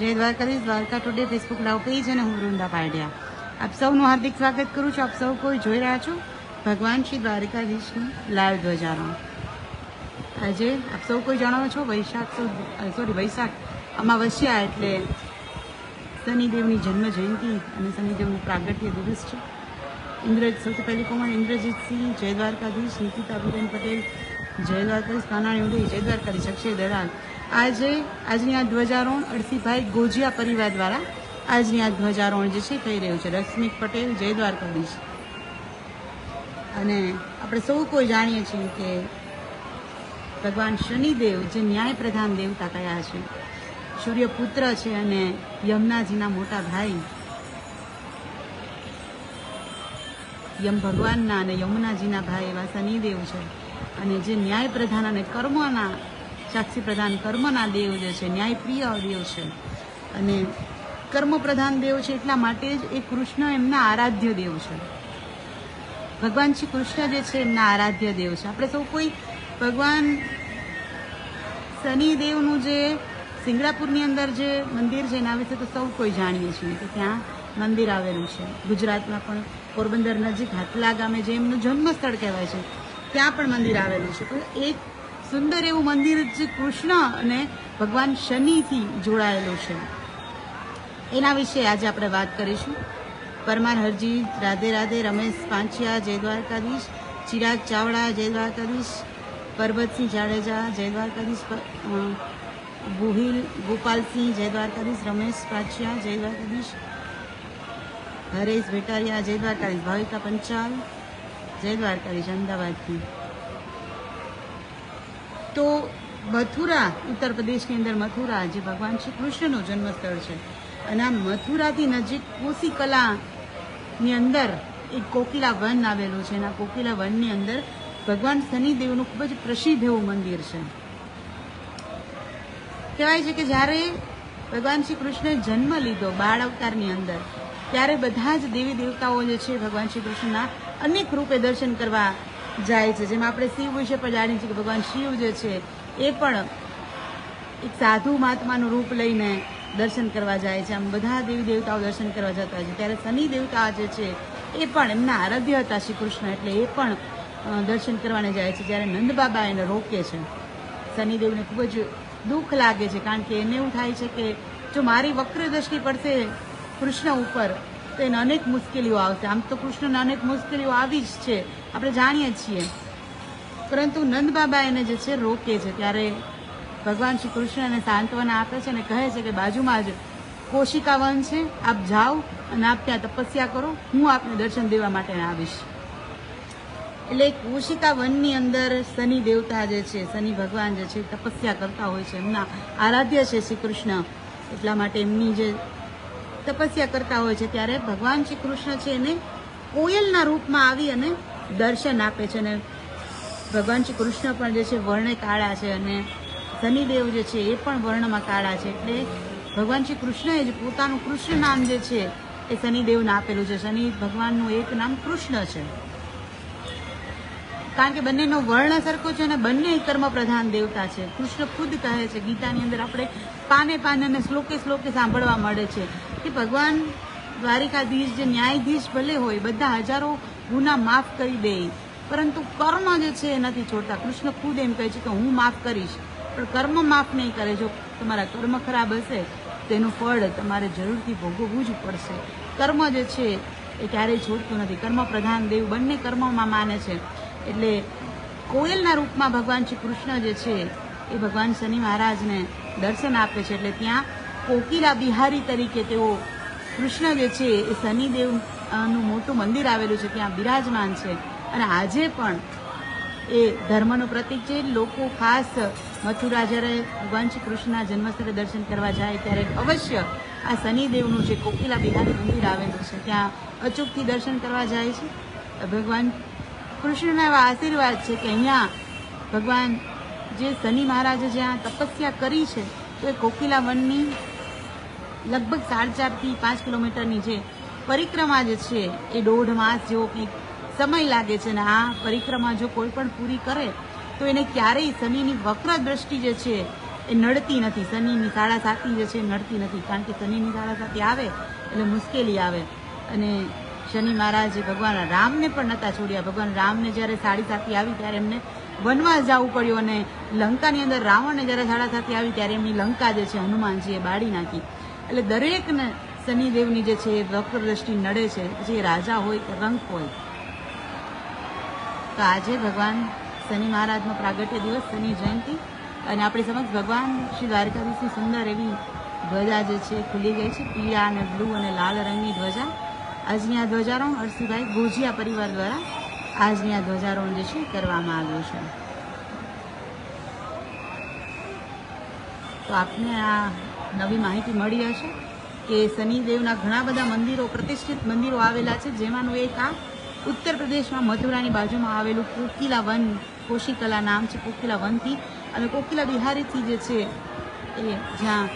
જય Dwarkadhish, Dwarka today Facebook live page અને હું વૃંદા પાડ્યા આપ સૌનું હાર્દિક સ્વાગત કરું છું. આપ સૌ કોઈ જોઈ રહ્યા છો? ભગવાન શ્રી દ્વારકાધીશની લાઈવ ધ્વજાનો આજે આપ સૌ કોઈ જાણો છો? વૈશાખ સોરી વૈશાખ અમાવસ્યા એટલે શનિદેવની જન્મ જયંતિ અને શનિદેવનું પ્રાગટ્ય દિવસ છે. ઇન્દ્રજ સૌથી પહેલી કોમળ ઇન્દ્રજીતસિંહ જય દ્વારકાધીશ નિકિતાબેન પટેલ, જય દ્વારકાધીશ કાનાણી ઉડી જય દ્વારકાધીશ, અક્ષય દરાલ આજે, આજની આ ધ્વજારોહણ અળસીભાઈ ગોજિયા પરિવાર દ્વારા આજની આ ધ્વજારોહણ જે છે થઈ રહ્યું છે. રશ્મિક પટેલ જય દ્વારકાધીશ અને આપણે સૌ કોઈ જાણીએ છીએ કે ભગવાન શનિદેવ જે ન્યાય પ્રધાન દેવતા કયા છે. સૂર્યપુત્ર છે અને યમુનાજીના મોટા ભાઈ. યમ ભગવાનના અને યમુનાજીના ભાઈ એવા શનિદેવ છે. અને જે ન્યાય પ્રધાન અને કર્મના સાક્ષી પ્રધાન કર્મના દેવ જે છે, ન્યાયપ્રિય દેવ છે. અને કર્મ પ્રધાન દેવ છે એટલા માટે જ એ કૃષ્ણ એમના આરાધ્ય દેવ છે. ભગવાન શ્રી કૃષ્ણ જે છે એમના આરાધ્ય દેવ છે. આપણે સૌ કોઈ ભગવાન શનિદેવનું જે સિંગડાપુરની અંદર જે મંદિર છે એના વિશે તો સૌ કોઈ જાણીએ છીએ કે ત્યાં મંદિર આવેલું છે. ગુજરાતમાં પણ પોરબંદર નજીક હાથલા ગામે જે એમનું જન્મસ્થળ કહેવાય છે, ત્યાં પણ મંદિર આવેલું છે. તો એક સુંદર એવું મંદિર જે કૃષ્ણ અને ભગવાન શનિથી જોડાયેલું છે. એના વિશે આજે આપણે વાત કરીશું. પરમાર હરજી રાધે રાધે, રમેશ પાંચિયા, જય દ્વારકાધીશ, ચિરાગ ચાવડા, જય દ્વારકાધીશ, પરબતસિંહ જાડેજા, જય દ્વારકાધીશ ગુહિલ ગોપાલસિંહ, જય દ્વારકાધીશ, રમેશ પાંચિયા, જય દ્વારકાધીશ, હરેશ ભેટારિયા, જય દ્વારકાધીશ, ભાવિકા પંચાલ, જય દ્વારકાધીશ, અમદાવાદથી. તો મથુરા, ઉત્તર પ્રદેશની અંદર મથુરા, જે ભગવાન શ્રી કૃષ્ણનું જન્મસ્થળ છે. અને આ મથુરાથી નજીક કોશીકલાની અંદર એક કોકિલા વન આવેલું છે. અને આ કોકિલા વનની અંદર ભગવાન શનિદેવનું ખૂબ જ પ્રસિદ્ધ એવું મંદિર છે. કહેવાય છે કે જ્યારે ભગવાન શ્રી કૃષ્ણે જન્મ લીધો બાળ અવતારની અંદર, ત્યારે બધા જ દેવી દેવતાઓ જે છે ભગવાન શ્રી કૃષ્ણના અનેક રૂપે દર્શન કરવા જાય છે. જેમાં આપણે શિવ વિશે પણ જાણીએ છીએ કે ભગવાન શિવ જે છે, એ પણ એક સાધુ મહાત્માનું રૂપ લઈને દર્શન કરવા જાય છે. આમ બધા દેવી દેવતાઓ દર્શન કરવા જતા હોય છે. ત્યારે શનિ દેવતા જે છે, એ પણ એમના આરાધ્ય હતા શ્રી કૃષ્ણ એટલે એ પણ દર્શન કરવાને જાય છે. જ્યારે નંદ બાબા એને રોકે છે. શનિદેવને ખૂબ જ દુઃખ લાગે છે. કારણ કે એને એવું થાય છે કે જો મારી વક્ર દ્રષ્ટિ પડશે કૃષ્ણ ઉપર તો અનેક મુશ્કેલીઓ આવશે. આમ તો કૃષ્ણને અનેક મુશ્કેલીઓ આવી જ છે. આપણે જાણીએ છીએ. પરંતુ નંદ બાબા એને જે છે રોકે છે. ત્યારે ભગવાન શ્રી કૃષ્ણ એને સાંત્વના આપે છે અને કહે છે કે બાજુમાં જ કોશિકા વન છે. આપ જાઓ અને આપ ત્યાં તપસ્યા કરો. હું આપને દર્શન દેવા માટે આવીશ. એટલે કોશિકા વનની અંદર શનિ દેવતા જે છે, શનિ ભગવાન જે છે, તપસ્યા કરતા હોય છે. એમના આરાધ્ય છે શ્રી કૃષ્ણ. એટલા માટે એમની જે તપસ્યા કરતા હોય છે ત્યારે ભગવાન શ્રી કૃષ્ણ છે એને કોયલના રૂપમાં આવી અને દર્શન આપે છે અને ભગવાન શ્રી કૃષ્ણ પણ જે છે વર્ણે કાળા છે અને શનિદેવ જે છે એ પણ વર્ણમાં કાળા છે એટલે ભગવાન શ્રી કૃષ્ણએ જ પોતાનું કૃષ્ણ નામ જે છે એ શનિદેવને આપેલું છે. શનિ ભગવાનનું એક નામ કૃષ્ણ છે. કારણ કે બંનેનો વર્ણ સરખો છે અને બંને કર્મ પ્રધાન દેવતા છે. કૃષ્ણ ખુદ કહે છે, ગીતાની અંદર આપણે પાને પાને અને શ્લોકે શ્લોકે સાંભળવા મળે છે. કે ભગવાન દ્વારિકાધીશ જે ન્યાયાધીશ ભલે હોય, બધા હજારો ગુના માફ કરી દે. પરંતુ કર્મ જે છે એ નથી છોડતા કૃષ્ણ ખુદ એમ કહે છે કે હું માફ કરીશ. પણ કર્મ માફ નહીં કરે. જો તમારા કર્મ ખરાબ હશે તેનું ફળ તમારે જરૂરથી ભોગવવું જ પડશે. કર્મ જે છે એ ક્યારેય છોડતું નથી. કર્મ પ્રધાન દેવ બંને કર્મમાં માને છે. એટલે કોયલના રૂપમાં ભગવાન શ્રી કૃષ્ણ જે છે એ ભગવાન શનિ મહારાજને દર્શન આપે છે. એટલે ત્યાં કોકિલા બિહારી તરીકે તેઓ કૃષ્ણ જે છે એ શનિદેવનું મોટું મંદિર આવેલું છે, ત્યાં બિરાજમાન છે. અને આજે પણ એ ધર્મનું પ્રતીક છે. લોકો ખાસ મથુરા જ્યારે વંશ કૃષ્ણના જન્મસ્થળે દર્શન કરવા જાય ત્યારે અવશ્ય આ શનિદેવનું જે કોકિલા બિહારી મંદિર આવેલું છે, ત્યાં અચૂકથી દર્શન કરવા જાય છે. ભગવાન કૃષ્ણના એવા આશીર્વાદ છે કે અહીંયા ભગવાન જે શનિ મહારાજે જ્યાં તપસ્યા કરી છે, તો એ કોકિલા વનની લગભગ સાડા ચારથી પાંચ કિલોમીટરની જે પરિક્રમા જે છે, એ દોઢ માસ જેવો કંઈક સમય લાગે છે અને આ પરિક્રમા જો કોઈ પણ પૂરી કરે, તો એને ક્યારેય શનિની વક્ર દ્રષ્ટિ જે છે, એ નડતી નથી. શનિની સાડા સાતી જે છે નડતી નથી. કારણ કે શનિની સાડા સાતી આવે એટલે મુશ્કેલી આવે. અને શનિ મહારાજે ભગવાન રામને પણ નહોતા છોડ્યા. ભગવાન રામને જ્યારે સાડી સાતી આવી ત્યારે એમને વનવાસ જવું પડ્યું અને લંકાની અંદર રાવણને જ્યારે સાડા સાતી આવી ત્યારે એમની લંકા જે છે, હનુમાનજીએ બાળી નાખી. એટલે દરેકને શનિદેવની જે છે એ વક્ર દ્રષ્ટિ નડે છે પછી રાજા હોય કે રંક હોય. તો આજે ભગવાન શનિ મહારાજનો પ્રાગટ્ય દિવસ, શનિ જયંતિ, અને આપણી સમક્ષ ભગવાન શ્રી દ્વારકાધીશની સુંદર એવી ધ્વજા જે છે ખુલી ગઈ છે, પીળા અને બ્લુ અને લાલ રંગની ધ્વજા. આજની આ ધ્વજારોહણ હર્ષિભાઈ ગોજિયા પરિવાર દ્વારા આજની આ ધ્વજારોહણ જે છે કરવામાં આવ્યું છે. તો આપને આ નવી માહિતી મળી હશે કે શનિદેવના ઘણા બધા મંદિરો, પ્રતિષ્ઠિત મંદિરો આવેલા છે, જેમાંનું એક આ ઉત્તર પ્રદેશમાં મથુરાની બાજુમાં આવેલું કોકિલા વન કોશિકલા નામ છે, કોકિલા વનથી. અને કોકિલા બિહારીથી જે છે એ જ્યાં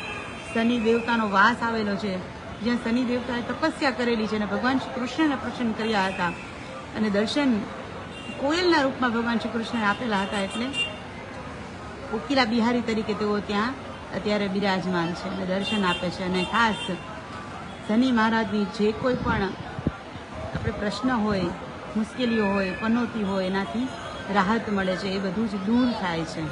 શનિ દેવતાનો વાસ આવેલો છે, જ્યાં શનિ દેવતાએ તપસ્યા કરેલી છે અને ભગવાન શ્રી કૃષ્ણને પ્રસન્ન કર્યા હતા. અને દર્શન કોયલના રૂપમાં ભગવાન શ્રી કૃષ્ણને આપેલા હતા એટલે કોકિલા બિહારી તરીકે તેઓ ત્યાં અત્યારે બિરાજમાન છે અને દર્શન આપે છે અને ખાસ શનિ મહારાજની જે કોઈ પણ આપણે પ્રશ્ન હોય, મુશ્કેલીઓ હોય, પનોતી હોય, એનાથી રાહત મળે છે, એ બધું જ દૂર થાય છે.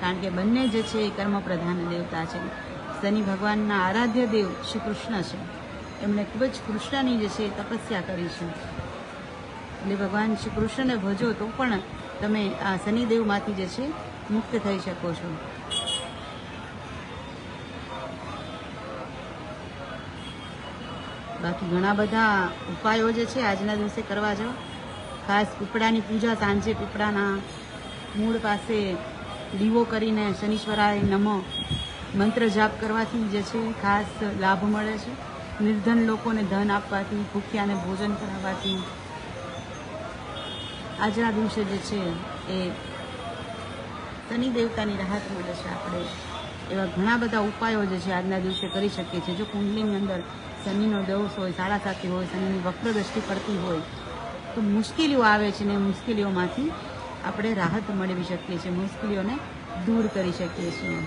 કારણ કે બંને જે છે એ કર્મ પ્રધાન દેવતા છે. શનિ ભગવાનના આરાધ્ય દેવ શ્રી કૃષ્ણ છે. એમણે ખૂબ જ કૃષ્ણની જે છે એ તપસ્યા કરી છે. એટલે ભગવાન શ્રી કૃષ્ણને ભજો તો પણ તમે આ શનિદેવમાંથી જે છે મુક્ત થઈ શકો છો. બાકી ઘણા બધા ઉપાયો જે છે આજના દિવસે કરવા જાઓ. ખાસ પીપળાની પૂજા સાંજે પીપળાના મૂળ પાસે દીવો કરીને શનીશ્વરાય નમો મંત્ર જાપ કરવાથી જે છે ખાસ લાભ મળે છે. નિર્ધન લોકોને ધન આપવાથી, ભૂખ્યાને ભોજન કરાવવાથી. આજના દિવસે જે છે એ શનિ દેવતાની રાહત મળે છે આપણે. એવા ઘણા બધા ઉપાયો જે છે આજના દિવસે કરી શકીએ છીએ. જો કુંડલીની અંદર શનિનો દોષ હોય સાડા સાતી હોય, શનિની વક્ર દ્રષ્ટિ પડતી હોય, તો મુશ્કેલીઓ આવે છે ને મુશ્કેલીઓમાંથી આપણે રાહત મેળવી શકીએ છીએ, મુશ્કેલીઓને દૂર કરી શકીએ છીએ.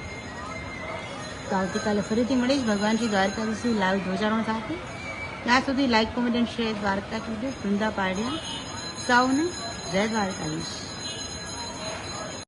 તો આવતીકાલે ફરીથી મળીશ. ભગવાન શ્રી દ્વારકાધીશની લાઈવ ધ્વજારોહણ સાથે. ત્યાં સુધી લાઈક કોમેન્ટ શેર દ્વારકા કીધું વૃંદા પાડ્યા સૌને જય દ્વારકાધીશ.